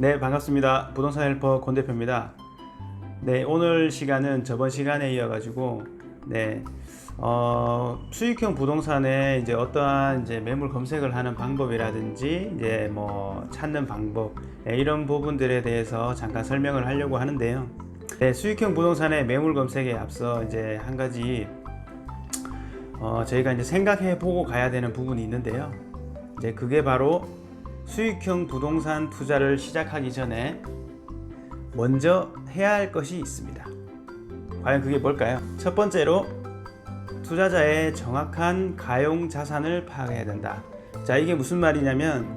네, 반갑습니다. 부동산 헬퍼 권 대표입니다. 네, 오늘 시간은 저번 시간에 이어가지고, 네, 어, 수익형 부동산에 이제 어떠한 이제 매물 검색을 하는 방법이라든지, 이제 뭐 찾는 방법, 네, 이런 부분들에 대해서 잠깐 설명을 하려고 하는데요. 네, 수익형 부동산의 매물 검색에 앞서 이제 한 가지, 어, 저희가 이제 생각해 보고 가야 되는 부분이 있는데요. 이제 그게 바로 수익형 부동산 투자를 시작하기 전에 먼저 해야 할 것이 있습니다. 과연 그게 뭘까요? 첫 번째로 투자자의 정확한 가용 자산을 파악해야 된다. 자, 이게 무슨 말이냐면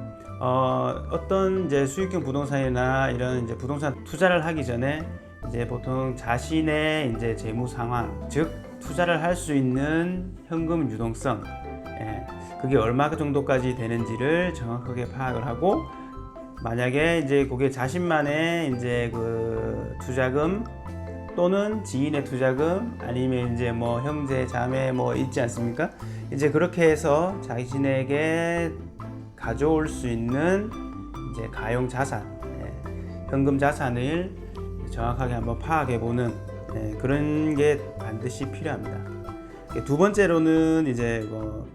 어, 어떤 이제 수익형 부동산이나 이런 이제 부동산 투자를 하기 전에 이제 보통 자신의 이제 재무 상황, 즉 투자를 할 수 있는 현금 유동성, 예, 그게 얼마 정도까지 되는지를 정확하게 파악을 하고 만약에 이제 그게 자신만의 이제 그 투자금 또는 지인의 투자금 아니면 이제 뭐 형제 자매 뭐 있지 않습니까? 이제 그렇게 해서 자신에게 가져올 수 있는 이제 가용 자산, 예, 현금 자산을 정확하게 한번 파악해 보는 예, 그런 게 반드시 필요합니다. 두 번째로는 이제 뭐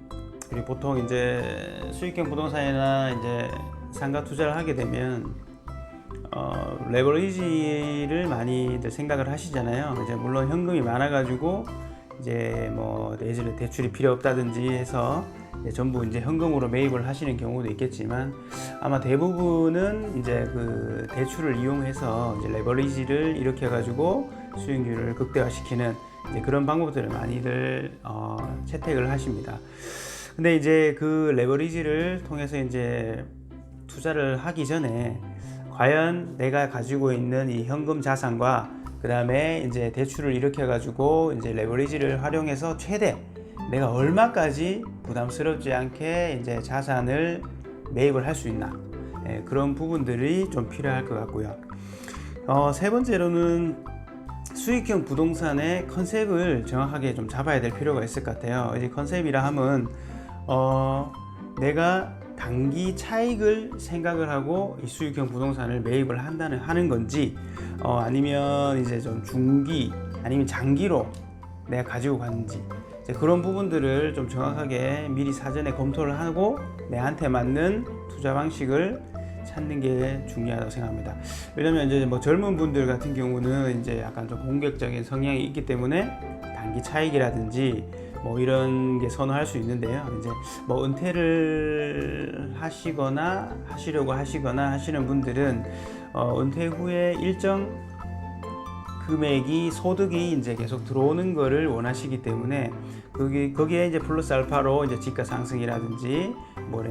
우리 보통 이제 수익형 부동산이나 이제 상가 투자를 하게 되면 어, 레버리지를 많이들 생각을 하시잖아요. 이제 물론 현금이 많아가지고 이제 뭐 내지를 대출이 필요 없다든지 해서 이제 전부 이제 현금으로 매입을 하시는 경우도 있겠지만 아마 대부분은 이제 그 대출을 이용해서 이제 레버리지를 이렇게 해가지고 수익률을 극대화시키는 이제 그런 방법들을 많이들 어, 채택을 하십니다. 근데 이제 그 레버리지를 통해서 이제 투자를 하기 전에 과연 내가 가지고 있는 이 현금 자산과 그 다음에 이제 대출을 일으켜 가지고 이제 레버리지를 활용해서 최대 내가 얼마까지 부담스럽지 않게 이제 자산을 매입을 할 수 있나 예, 그런 부분들이 좀 필요할 것 같고요. 어, 세 번째로는 수익형 부동산의 컨셉을 정확하게 좀 잡아야 될 필요가 있을 것 같아요. 이제 컨셉이라 함은 어, 내가 단기 차익을 생각을 하고 이 수익형 부동산을 매입을 한다는 하는 건지 어, 아니면 이제 좀 중기 아니면 장기로 내가 가지고 가는지 그런 부분들을 좀 정확하게 미리 사전에 검토를 하고 내한테 맞는 투자 방식을 찾는 게 중요하다고 생각합니다. 왜냐면 이제 뭐 젊은 분들 같은 경우는 이제 약간 좀 공격적인 성향이 있기 때문에 단기 차익이라든지 뭐 이런 게 선호할 수 있는데요. 이제 뭐 은퇴를 하시거나 하시려고 하시거나 하시는 분들은 어, 은퇴 후에 일정 금액이 소득이 이제 계속 들어오는 거를 원하시기 때문에 거기 거기에 이제 플러스 알파로 이제 지가 상승이라든지 뭐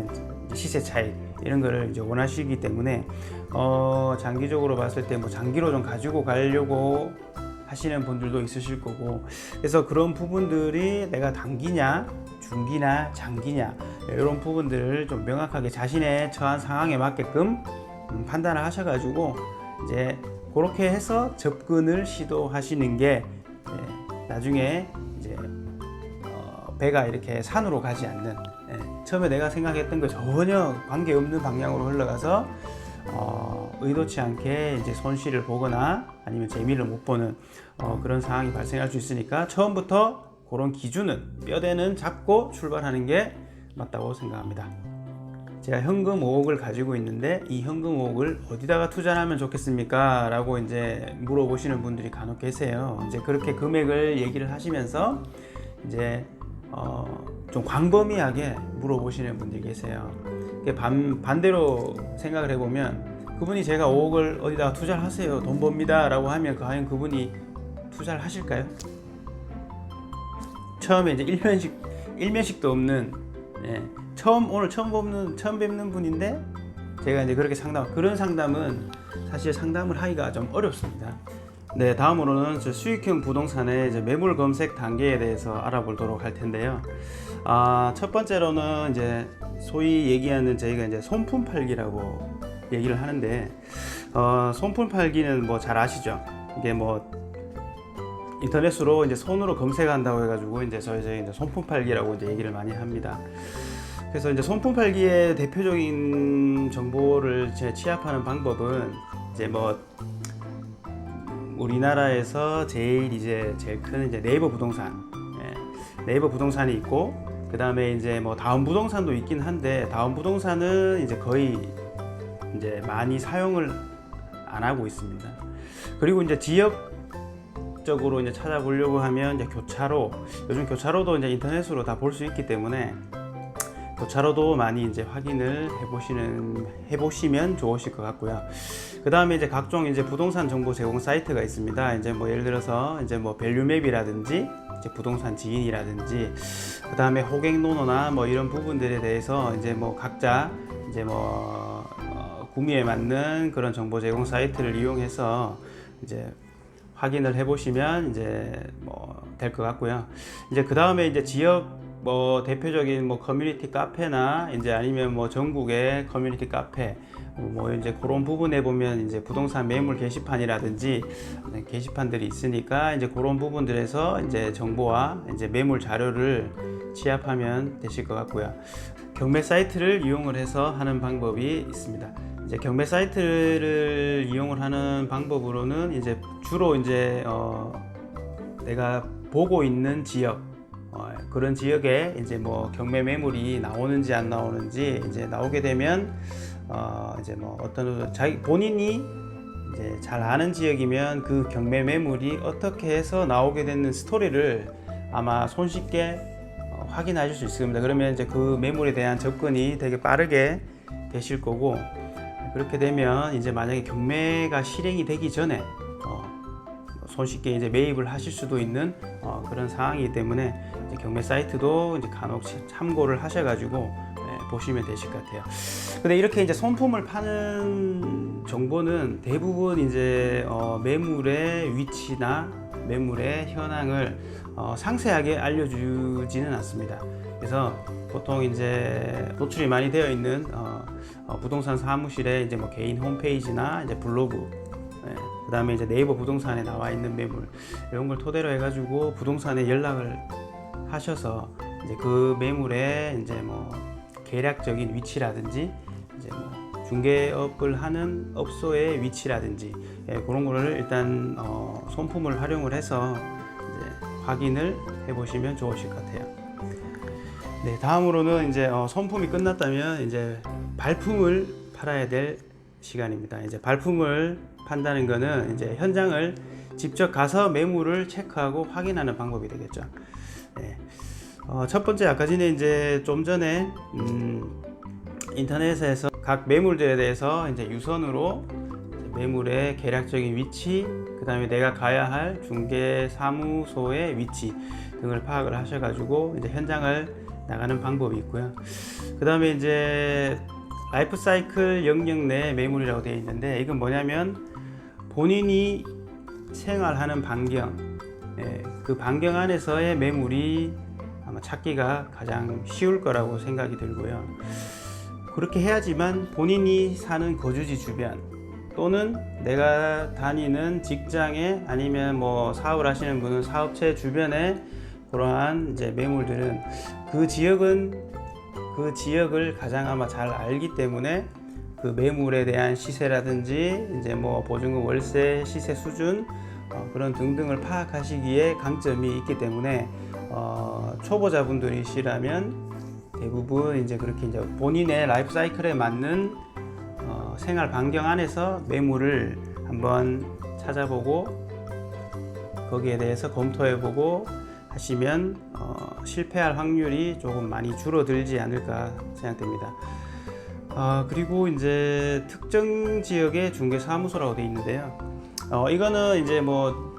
시세 차익 이런 거를 이제 원하시기 때문에 어 장기적으로 봤을 때 뭐 장기로 좀 가지고 가려고 하시는 분들도 있으실 거고. 그래서 그런 부분들이 내가 단기냐 중기나 장기냐 이런 부분들을 좀 명확하게 자신의 처한 상황에 맞게끔 음, 판단을 하셔가지고 이제 그렇게 해서 접근을 시도하시는 게 예, 나중에 이제 어, 배가 이렇게 산으로 가지 않는 예, 처음에 내가 생각했던 거 전혀 관계 없는 방향으로 흘러가서 어, 의도치 않게 이제 손실을 보거나 아니면 재미를 못 보는 어, 그런 상황이 발생할 수 있으니까 처음부터 그런 기준은 뼈대는 잡고 출발하는 게 맞다고 생각합니다. 제가 현금 5억을 가지고 있는데 이 현금 5억을 어디다가 투자하면 좋겠습니까? 라고 이제 물어보시는 분들이 간혹 계세요. 이제 그렇게 금액을 얘기를 하시면서 이제 어, 좀 광범위하게 물어보시는 분들이 계세요. 반, 반대로 생각을 해보면 그분이 제가 5억을 어디다가 투자를 하세요. 돈 법니다. 라고 하면 과연 그분이 투자를 하실까요? 처음에 이제 일면식, 일면식도 없는, 예, 처음, 오늘 처음 뵙는, 처음 뵙는 분인데 제가 이제 그렇게 상담, 그런 상담은 사실 상담을 하기가 좀 어렵습니다. 네, 다음으로는 저 수익형 부동산의 매물 검색 단계에 대해서 알아보도록 할 텐데요. 아, 첫 번째로는 이제 소위 얘기하는 저희가 이제 손품 팔기라고 얘기를 하는데 어, 손품 팔기는 뭐 잘 아시죠? 이게 뭐 인터넷으로 이제 손으로 검색한다고 해가지고 이제 저희 이제 손품 팔기라고 이제 얘기를 많이 합니다. 그래서 이제 손품 팔기의 대표적인 정보를 제 취합하는 방법은 이제 뭐 우리나라에서 제일 이제 제일 큰 이제 네이버 부동산, 예, 네이버 부동산이 있고 그 다음에 이제 뭐 다음 부동산도 있긴 한데 다음 부동산은 이제 거의 이제 많이 사용을 안 하고 있습니다. 그리고 이제 지역적으로 이제 찾아보려고 하면 이제 교차로 요즘 교차로도 이제 인터넷으로 다 볼 수 있기 때문에 교차로도 많이 이제 확인을 해보시는 해보시면 좋으실 것 같고요. 그 다음에 이제 각종 이제 부동산 정보 제공 사이트가 있습니다. 이제 뭐 예를 들어서 이제 뭐 밸류맵이라든지 이제 부동산 지인이라든지 그 다음에 호갱노노나 뭐 이런 부분들에 대해서 이제 뭐 각자 이제 뭐 어, 구미에 맞는 그런 정보 제공 사이트를 이용해서 이제 확인을 해보시면 이제 뭐 될 것 같고요. 이제 그 다음에 이제 지역 뭐 대표적인 뭐 커뮤니티 카페나 이제 아니면 뭐 전국의 커뮤니티 카페 뭐 이제 그런 부분에 보면 이제 부동산 매물 게시판이라든지 네, 게시판들이 있으니까 이제 그런 부분들에서 이제 정보와 이제 매물 자료를 취합하면 되실 것 같고요. 경매 사이트를 이용을 해서 하는 방법이 있습니다. 이제 경매 사이트를 이용을 하는 방법으로는 이제 주로 이제 어 내가 보고 있는 지역 어, 그런 지역에 이제 뭐 경매 매물이 나오는지 안 나오는지 이제 나오게 되면 어, 이제 뭐 어떤 자기 본인이 이제 잘 아는 지역이면 그 경매 매물이 어떻게 해서 나오게 되는 스토리를 아마 손쉽게 어, 확인하실 수 있습니다. 그러면 이제 그 매물에 대한 접근이 되게 빠르게 되실 거고 그렇게 되면 이제 만약에 경매가 실행이 되기 전에 어, 손쉽게 이제 매입을 하실 수도 있는 어, 그런 상황이기 때문에 경매 사이트도 이제 간혹 참고를 하셔가지고 네, 보시면 되실 것 같아요. 근데 이렇게 이제 손품을 파는 정보는 대부분 이제 어, 매물의 위치나 매물의 현황을 어, 상세하게 알려주지는 않습니다. 그래서 보통 이제 노출이 많이 되어 있는 어, 어, 부동산 사무실에 이제 뭐 개인 홈페이지나 이제 블로그 예, 그 다음에 이제 네이버 부동산에 나와 있는 매물 이런 걸 토대로 해가지고 부동산에 연락을 하셔서 이제 그 매물의 이제 뭐 계략적인 위치라든지 이제 뭐 중개업을 하는 업소의 위치라든지 예, 그런 거를 일단 어, 손품을 활용을 해서 확인을 해보시면 좋으실 것 같아요. 네, 다음으로는 이제 어, 손품이 끝났다면 이제 발품을 팔아야 될 시간입니다. 이제 발품을 판다는 거는 이제 현장을 직접 가서 매물을 체크하고 확인하는 방법이 되겠죠. 네. 어, 첫 번째 아까 전에 이제 좀 전에 음, 인터넷에서 각 매물들에 대해서 이제 유선으로 매물의 계략적인 위치, 그 다음에 내가 가야 할 중개 사무소의 위치 등을 파악을 하셔가지고 이제 현장을 나가는 방법이 있고요. 그 다음에 이제 라이프 사이클 영역 내 매물이라고 되어 있는데 이건 뭐냐면 본인이 생활하는 반경, 예, 그 반경 안에서의 매물이 아마 찾기가 가장 쉬울 거라고 생각이 들고요. 그렇게 해야지만 본인이 사는 거주지 주변 또는 내가 다니는 직장에 아니면 뭐 사업을 하시는 분은 사업체 주변에 그러한 이제 매물들은 그 지역은 그 지역을 가장 아마 잘 알기 때문에 그 매물에 대한 시세라든지 이제 뭐 보증금 월세 시세 수준 어, 그런 등등을 파악하시기에 강점이 있기 때문에 어, 초보자분들이시라면 대부분 이제 그렇게 이제 본인의 라이프 사이클에 맞는 어, 생활 반경 안에서 매물을 한번 찾아보고 거기에 대해서 검토해보고 하시면 어, 실패할 확률이 조금 많이 줄어들지 않을까 생각됩니다. 어, 그리고 이제 특정 지역의 중개 사무소라고 되어 있는데요. 어, 이거는 이제 뭐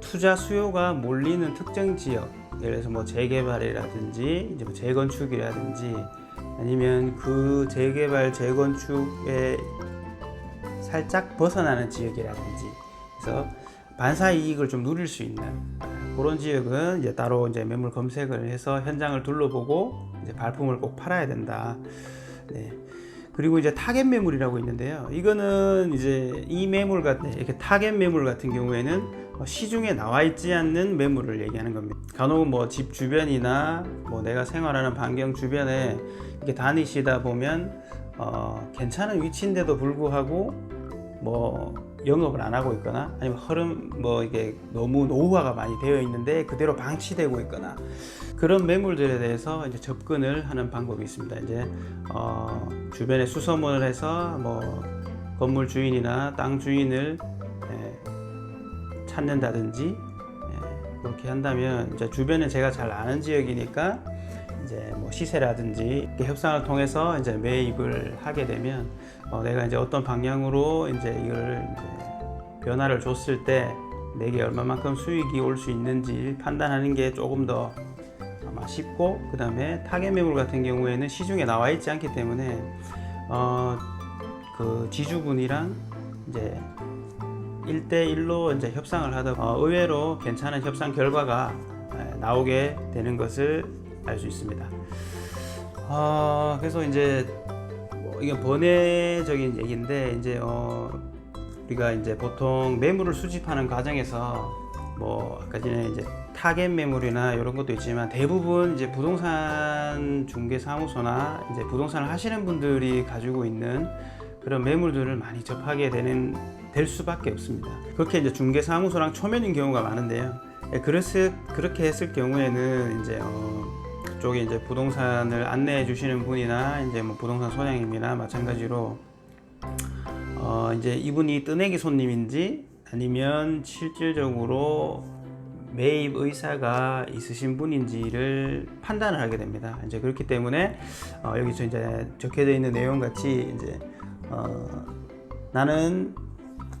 투자 수요가 몰리는 특정 지역, 예를 들어서 뭐 재개발이라든지 이제 뭐 재건축이라든지 아니면 그 재개발 재건축에 살짝 벗어나는 지역이라든지 그래서 반사 이익을 좀 누릴 수 있는 그런 지역은 이제 따로 이제 매물 검색을 해서 현장을 둘러보고 이제 발품을 꼭 팔아야 된다. 네. 그리고 이제 타겟 매물이라고 있는데요. 이거는 이제 이 매물 같은 이렇게 타겟 매물 같은 경우에는 어, 시중에 나와 있지 않는 매물을 얘기하는 겁니다. 간혹 뭐 집 주변이나 뭐 내가 생활하는 반경 주변에 이렇게 다니시다 보면 어, 괜찮은 위치인데도 불구하고 뭐 영업을 안 하고 있거나 아니면 흐름 뭐 이게 너무 노후화가 많이 되어 있는데 그대로 방치되고 있거나 그런 매물들에 대해서 이제 접근을 하는 방법이 있습니다. 이제 어, 주변에 수소문을 해서 뭐 건물 주인이나 땅 주인을 예, 찾는다든지 예, 그렇게 한다면 이제 주변에 제가 잘 아는 지역이니까 이제 뭐 시세라든지 협상을 통해서 이제 매입을 하게 되면 어, 내가 이제 어떤 방향으로 이제 이걸 이제 변화를 줬을 때 내게 얼마만큼 수익이 올 수 있는지 판단하는 게 조금 더 아마 쉽고 그 다음에 타겟 매물 같은 경우에는 시중에 나와 있지 않기 때문에 어, 그 지주분이랑 이제 1대1로 이제 협상을 하다 어, 의외로 괜찮은 협상 결과가 에, 나오게 되는 것을 알 수 있습니다. 어, 그래서 이제 뭐 이게 번외적인 얘기인데 이제 어, 우리가 이제 보통 매물을 수집하는 과정에서 뭐 아까 전에 이제 타겟 매물이나 이런 것도 있지만 대부분 이제 부동산 중개 사무소나 이제 부동산을 하시는 분들이 가지고 있는 그런 매물들을 많이 접하게 되는 될 수밖에 없습니다. 그렇게 이제 중개 사무소랑 초면인 경우가 많은데요. 예, 그랬을 그렇게 했을 경우에는 이제 어, 그쪽에 이제 부동산을 안내해 주시는 분이나 이제 뭐 부동산 소장님이나 마찬가지로 어 이제 이분이 뜨내기 손님인지 아니면 실질적으로 매입 의사가 있으신 분인지를 판단을 하게 됩니다. 이제 그렇기 때문에 어 여기서 이제 적혀져 있는 내용 같이 이제 어 나는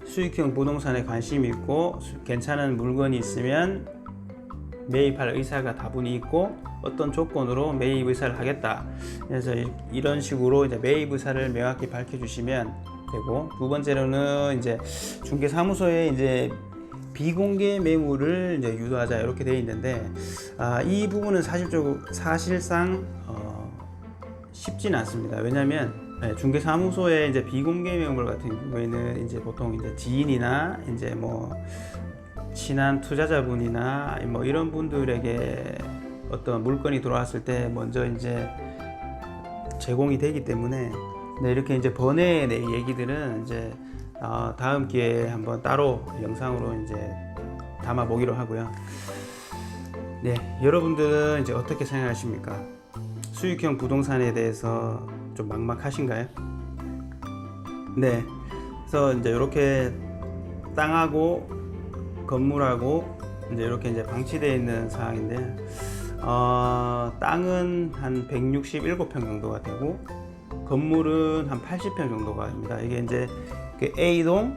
수익형 부동산에 관심이 있고 수- 괜찮은 물건이 있으면 매입할 의사가 다분히 있고 어떤 조건으로 매입 의사를 하겠다. 그래서 이- 이런 식으로 이제 매입 의사를 명확히 밝혀주시면 되고 두 번째로는 이제 중개 사무소에 이제 비공개 매물을 이제 유도하자 이렇게 되어 있는데 아, 이 부분은 사실적 사실상 어, 쉽지는 않습니다. 왜냐하면 네, 중개 사무소에 이제 비공개 매물 같은 경우에는 이제 보통 이제 지인이나 이제 뭐 친한 투자자분이나 뭐 이런 분들에게 어떤 물건이 들어왔을 때 먼저 이제 제공이 되기 때문에 네, 이렇게 이제 번외의 내 얘기들은 이제 어, 다음 기회에 한번 따로 영상으로 이제 담아 보기로 하고요. 네, 여러분들은 이제 어떻게 생각하십니까? 수익형 부동산에 대해서 좀 막막하신가요? 네, 그래서 이제 이렇게 땅하고 건물하고 이제 이렇게 이제 방치되어 있는 상황인데 어, 땅은 한 167평 정도가 되고 건물은 한 80평 정도가 됩니다. 이게 이제 그 A동,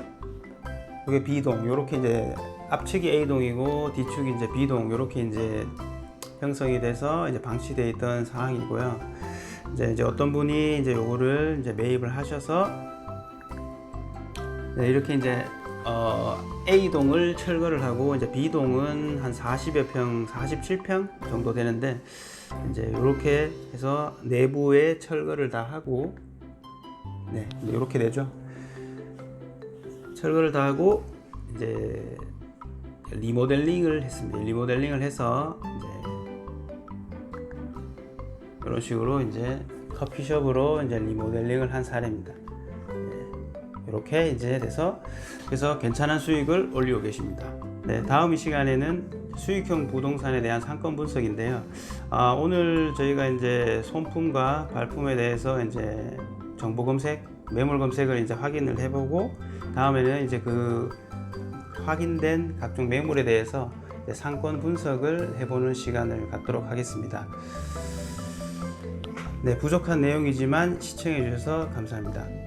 이게 B동, 이렇게 이제 앞측이 A동이고 뒤축이 이제 B동 이렇게 이제 형성이 돼서 이제 방치되어 있던 상황이고요. 이제 이제 어떤 분이 이제 요거를 이제 매입을 하셔서 네, 이렇게 이제 어, A동을 철거를 하고 이제 B동은 한 40여 평, 47평 정도 되는데 이제 이렇게 해서 내부에 철거를 다 하고 네, 이렇게 되죠. 철거를 다 하고 이제 리모델링을 했습니다. 리모델링을 해서 이제 이런 식으로 이제 커피숍으로 이제 리모델링을 한 사례입니다. 이렇게 이제 돼서 그래서 괜찮은 수익을 올리고 계십니다. 네, 다음 이 시간에는 수익형 부동산에 대한 상권 분석인데요. 아, 오늘 저희가 이제 손품과 발품에 대해서 이제 정보 검색, 매물 검색을 이제 확인을 해보고 다음에는 이제 그 확인된 각종 매물에 대해서 상권 분석을 해보는 시간을 갖도록 하겠습니다. 네, 부족한 내용이지만 시청해 주셔서 감사합니다.